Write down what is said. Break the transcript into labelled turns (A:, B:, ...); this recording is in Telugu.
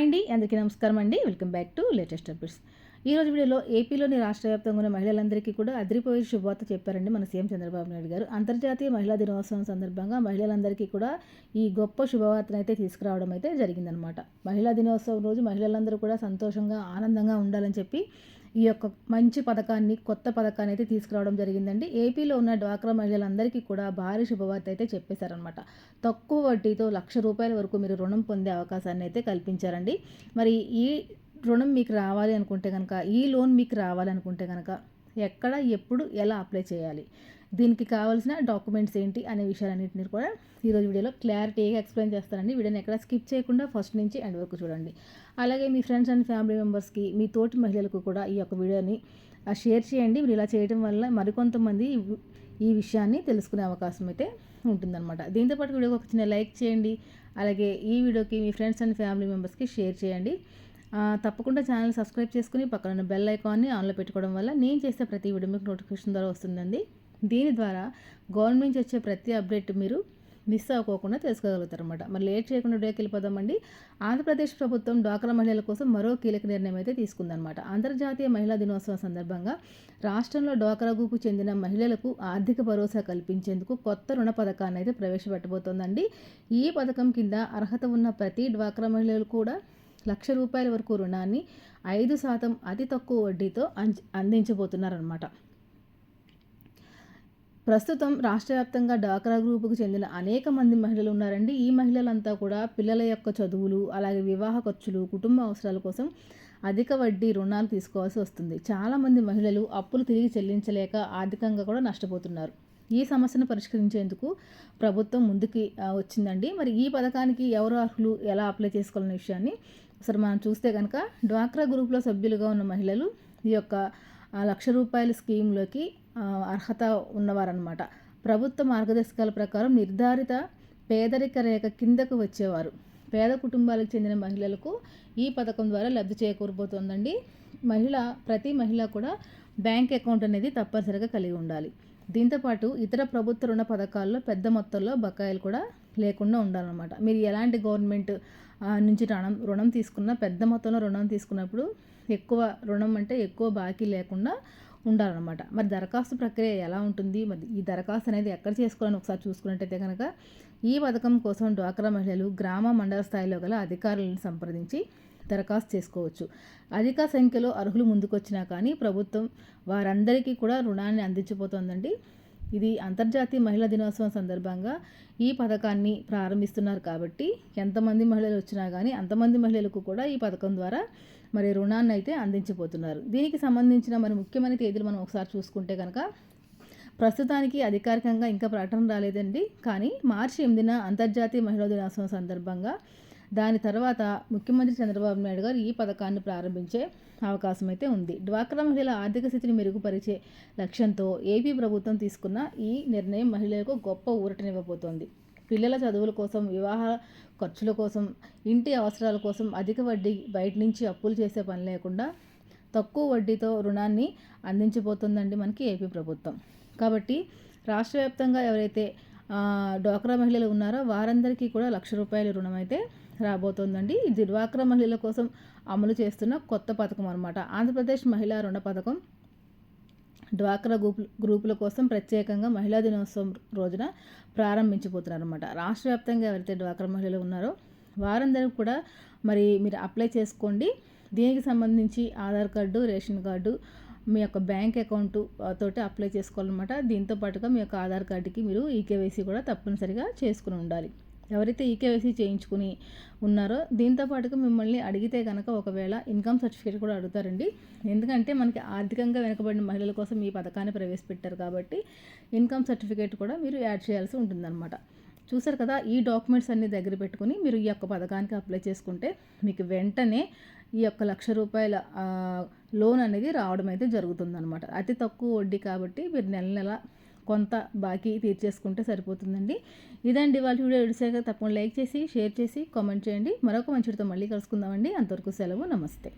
A: అండి. అందరికీ నమస్కారం అండి. Welcome back to latest updates. ఈ రోజు వీడియోలో ఏపీలోని రాష్ట్ర వ్యాప్తంగా ఉన్న మహిళలందరికీ కూడా అదిరిపోయే శుభవార్త చెప్పారండి మన సీఎం చంద్రబాబు నాయుడు గారు. అంతర్జాతీయ మహిళా దినోత్సవం సందర్భంగా మహిళలందరికీ కూడా ఈ గొప్ప శుభవార్తను అయితే తీసుకురావడం అయితే జరిగిందనమాట మహిళా దినోత్సవం రోజు మహిళలందరూ కూడా సంతోషంగా ఆనందంగా ఉండాలని చెప్పి ఈ యొక్క మంచి పథకాన్ని కొత్త పథకాన్ని అయితే తీసుకురావడం జరిగిందండి. ఏపీలో ఉన్న డ్వాక్రా మహిళలందరికీ కూడా భారీ శుభవార్త అయితే చెప్పేశారనమాట తక్కువ వడ్డీతో లక్ష రూపాయల వరకు మీరు రుణం పొందే అవకాశాన్ని అయితే కల్పించారండి. మరి ఈ రుణం మీకు రావాలి అనుకుంటే కనుక ఈ లోన్ మీకు రావాలనుకుంటే కనుక ఎక్కడ ఎప్పుడు ఎలా అప్లై చేయాలి? దీనికి కావాల్సిన డాక్యుమెంట్స్ ఏంటి అనే విషయాలన్నింటినీ కూడా ఈరోజు వీడియోలో క్లారిటీగా ఎక్స్ప్లెయిన్ చేస్తానండి. వీడియోని ఎక్కడ స్కిప్ చేయకుండా ఫస్ట్ నుంచి ఎండ్ వరకు చూడండి. అలాగే మీ ఫ్రెండ్స్ అండ్ ఫ్యామిలీ మెంబర్స్కి మీ తోటి మహిళలకు కూడా ఈ యొక్క వీడియోని షేర్ చేయండి. మీరు ఇలా చేయడం వల్ల మరికొంతమంది ఈ విషయాన్ని తెలుసుకునే అవకాశం అయితే ఉంటుందన్నమాట. దీంతోపాటు వీడియోకి ఒక చిన్న లైక్ చేయండి. అలాగే ఈ వీడియోకి మీ ఫ్రెండ్స్ అండ్ ఫ్యామిలీ మెంబర్స్కి షేర్ చేయండి. తప్పకుండా ఛానల్ సబ్స్క్రైబ్ చేసుకుని పక్కన బెల్ ఐకాన్ని ఆన్లో పెట్టుకోవడం వల్ల నేను చేసే ప్రతి వీడియో మీకు నోటిఫికేషన్ ద్వారా వస్తుందండి. దీని ద్వారా గవర్నమెంట్ నుంచి వచ్చే ప్రతి అప్డేట్ మీరు మిస్ అవ్వకోకుండా తెలుసుకోగలుగుతారు అనమాట మరి లేట్ చేయకుండా డేకి వెళ్ళిపోదామండి. ఆంధ్రప్రదేశ్ ప్రభుత్వం డ్వాక్రా మహిళల కోసం మరో కీలక నిర్ణయం అయితే తీసుకుందనమాట అంతర్జాతీయ మహిళా దినోత్సవం సందర్భంగా రాష్ట్రంలో డ్వాక్రా గ్రూపు చెందిన మహిళలకు ఆర్థిక భరోసా కల్పించేందుకు కొత్త రుణ పథకాన్ని అయితే ప్రవేశపెట్టబోతోందండి. ఈ పథకం కింద అర్హత ఉన్న ప్రతి డ్వాక్రా మహిళలు కూడా లక్ష రూపాయల వరకు రుణాన్ని ఐదు శాతం అతి తక్కువ వడ్డీతో అందించబోతున్నారనమాట ప్రస్తుతం రాష్ట్ర వ్యాప్తంగా డాక్రా గ్రూపుకు చెందిన అనేక మంది మహిళలు ఉన్నారండి. ఈ మహిళలంతా కూడా పిల్లల యొక్క చదువులు అలాగే వివాహ ఖర్చులు కుటుంబ అవసరాల కోసం అధిక వడ్డీ రుణాలు తీసుకోవాల్సి వస్తుంది. చాలామంది మహిళలు అప్పులు తిరిగి చెల్లించలేక ఆర్థికంగా కూడా నష్టపోతున్నారు. ఈ సమస్యను పరిష్కరించేందుకు ప్రభుత్వం ముందుకి వచ్చిందండి. మరి ఈ పథకానికి ఎవరు అర్హులు ఎలా అప్లై చేసుకోవాలనే విషయాన్ని ఒకసారి మనం చూస్తే కనుక డ్వాక్రా గ్రూప్లో సభ్యులుగా ఉన్న మహిళలు ఈ యొక్క లక్ష రూపాయల స్కీమ్లోకి అర్హత ఉన్నవారనమాట ప్రభుత్వ మార్గదర్శకాల ప్రకారం నిర్ధారిత పేదరిక రేఖ కిందకు వచ్చేవారు. పేద కుటుంబాలకు చెందిన మహిళలకు ఈ పథకం ద్వారా లబ్ధి చేకూరబోతోందండి. మహిళ ప్రతి మహిళ కూడా బ్యాంక్ అకౌంట్ అనేది తప్పనిసరిగా కలిగి ఉండాలి. దీంతోపాటు ఇతర ప్రభుత్వ రుణ పథకాల్లో పెద్ద మొత్తంలో బకాయిలు కూడా లేకుండా ఉండాలన్నమాట. మీరు ఎలాంటి గవర్నమెంట్ నుంచి రుణం రుణం తీసుకున్న పెద్ద మొత్తంలో రుణం తీసుకున్నప్పుడు ఎక్కువ రుణం అంటే ఎక్కువ బాకీ లేకుండా ఉండాలన్నమాట. మరి దరఖాస్తు ప్రక్రియ ఎలా ఉంటుంది? మరి ఈ దరఖాస్తు అనేది ఎక్కడ చేసుకోవాలని ఒకసారి చూసుకున్నట్టయితే కనుక ఈ పథకం కోసం డ్వాక్రా మహిళలు గ్రామ మండల స్థాయిలో గల అధికారులను సంప్రదించి దరఖాస్తు చేసుకోవచ్చు. అధిక సంఖ్యలో అర్హులు ముందుకొచ్చినా కానీ ప్రభుత్వం వారందరికీ కూడా రుణాన్ని అందించబోతోందండి. ఇది అంతర్జాతీయ మహిళా దినోత్సవం సందర్భంగా ఈ పథకాన్ని ప్రారంభిస్తున్నారు కాబట్టి ఎంతమంది మహిళలు వచ్చినా కానీ అంతమంది మహిళలకు కూడా ఈ పథకం ద్వారా మరి రుణాన్ని అయితే అందించబోతున్నారు. దీనికి సంబంధించిన మరి ముఖ్యమైన తేదీలు మనం ఒకసారి చూసుకుంటే కనుక ప్రస్తుతానికి అధికారికంగా ఇంకా ప్రకటన రాలేదండి. కానీ మార్చి ఎనిమిదిన అంతర్జాతీయ మహిళా దినోత్సవం సందర్భంగా దాని తర్వాత ముఖ్యమంత్రి చంద్రబాబు నాయుడు గారు ఈ పథకాన్ని ప్రారంభించే అవకాశం అయితే ఉంది. డ్వాక్రా మహిళల ఆర్థిక స్థితిని మెరుగుపరిచే లక్ష్యంతో ఏపీ ప్రభుత్వం తీసుకున్న ఈ నిర్ణయం మహిళలకు గొప్ప ఊరటనివ్వబోతోంది. పిల్లల చదువుల కోసం వివాహ ఖర్చుల కోసం ఇంటి అవసరాల కోసం అధిక వడ్డీ బయట నుంచి అప్పులు చేసే పని లేకుండా తక్కువ వడ్డీతో రుణాన్ని అందించబోతుందండి మనకి ఏపీ ప్రభుత్వం. కాబట్టి రాష్ట్ర వ్యాప్తంగా ఎవరైతే డ్వాక్రా మహిళలు ఉన్నారో వారందరికీ కూడా లక్ష రూపాయల రుణం అయితే రాబోతోందండి. ఇది డ్వాక్రా మహిళల కోసం అమలు చేస్తున్న కొత్త పథకం అనమాట ఆంధ్రప్రదేశ్ మహిళా రుణ పథకం డ్వాక్రా గ్రూప్ గ్రూపుల కోసం ప్రత్యేకంగా మహిళా దినోత్సవం రోజున ప్రారంభించిపోతున్నారు అనమాట రాష్ట్ర వ్యాప్తంగా ఎవరైతే డ్వాక్రా మహిళలు ఉన్నారో వారందరూ కూడా మరి మీరు అప్లై చేసుకోండి. దీనికి సంబంధించి ఆధార్ కార్డు రేషన్ కార్డు మీ యొక్క బ్యాంక్ అకౌంట్ తోటి అప్లై చేసుకోవాలన్నమాట. దీంతో పాటుగా మీ యొక్క ఆధార్ కార్డుకి మీరు ఈకేవైసీ కూడా తప్పనిసరిగా చేసుకుని ఉండాలి. ఎవరైతే ఈకేవైసీ చేయించుకుని ఉన్నారో దీంతో పాటుగా మిమ్మల్ని అడిగితే కనుక ఒకవేళ ఇన్కమ్ సర్టిఫికేట్ కూడా అడుగుతారండి. ఎందుకంటే మనకి ఆర్థికంగా వెనుకబడిన మహిళల కోసం ఈ పథకాన్ని ప్రవేశపెట్టారు కాబట్టి ఇన్కమ్ సర్టిఫికేట్ కూడా మీరు యాడ్ చేయాల్సి ఉంటుందన్నమాట. చూసారు కదా ఈ డాక్యుమెంట్స్ అన్ని దగ్గర పెట్టుకుని మీరు ఈ యొక్క పథకానికి అప్లై చేసుకుంటే మీకు వెంటనే ఈ యొక్క లక్ష రూపాయల లోన్ అనేది రావడం అయితే జరుగుతుందన్నమాట. అతి తక్కువ వడ్డీ కాబట్టి మీరు నెల నెల కొంత బాకీ తీర్చేసుకుంటే సరిపోతుందండి. ఇదండి వాళ్ళ వీడియో విడిసాక తప్పకుండా లైక్ చేసి షేర్ చేసి కామెంట్ చేయండి. మరొక మంచితో మళ్ళీ కలుసుకుందామండి. అంతవరకు సెలవు. నమస్తే.